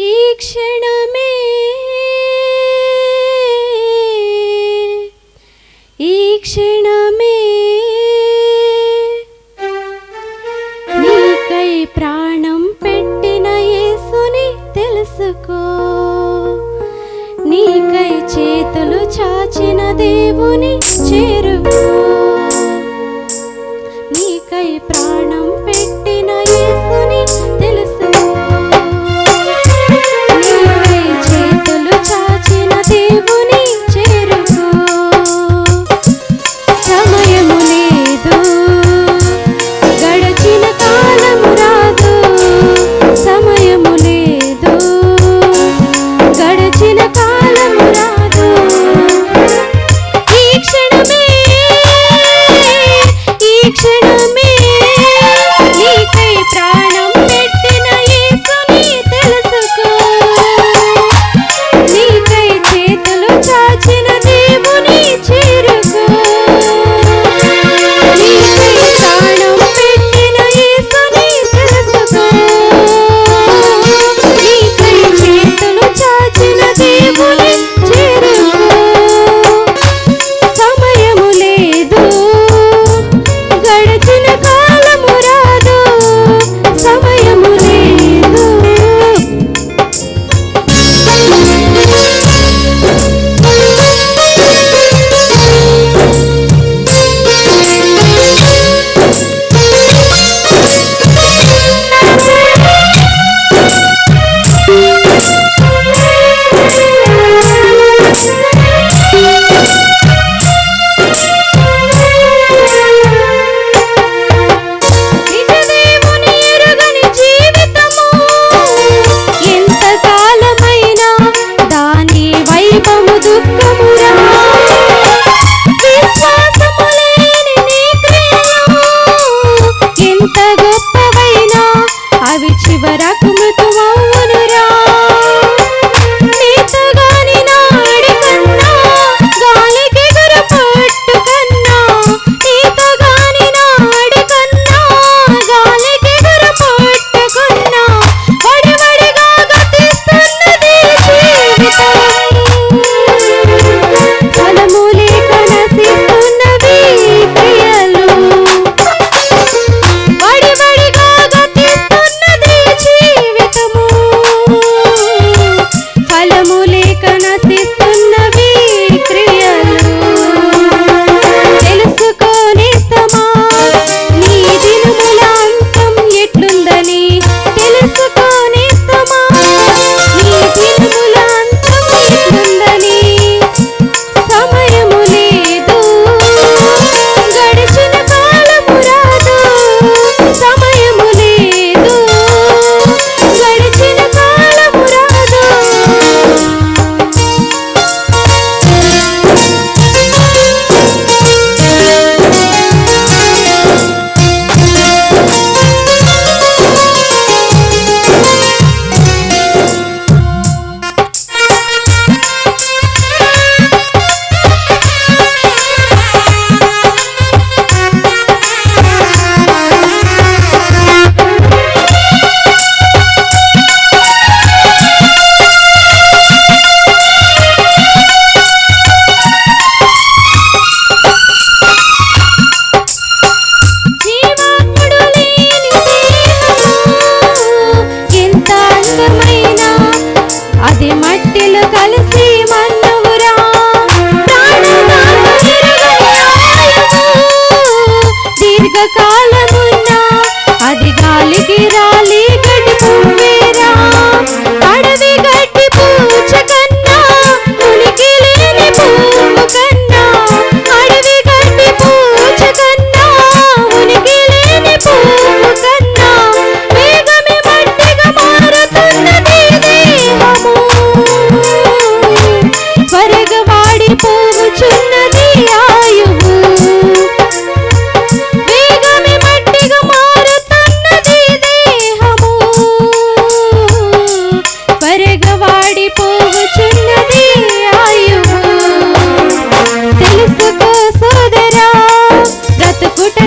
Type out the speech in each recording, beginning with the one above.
ఈ క్షణమే. ఈ క్షణమే. నీకై ప్రాణం పెట్టిన యేసుని తెలుసుకో. నీకై చేతులు చాచిన దేవుని చేరుకో.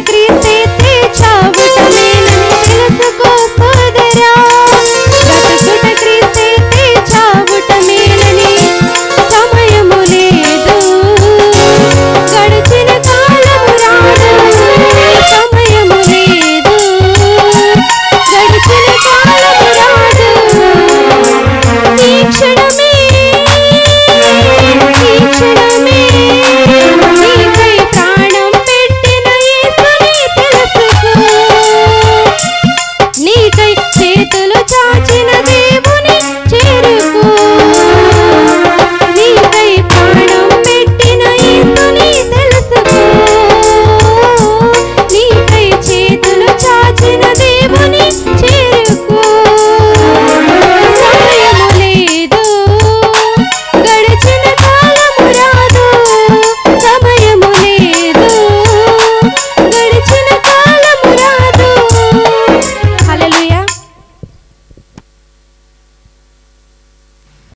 कृपेते च वटमेन तिलसुकोपोदरा ಸಾಚಿನ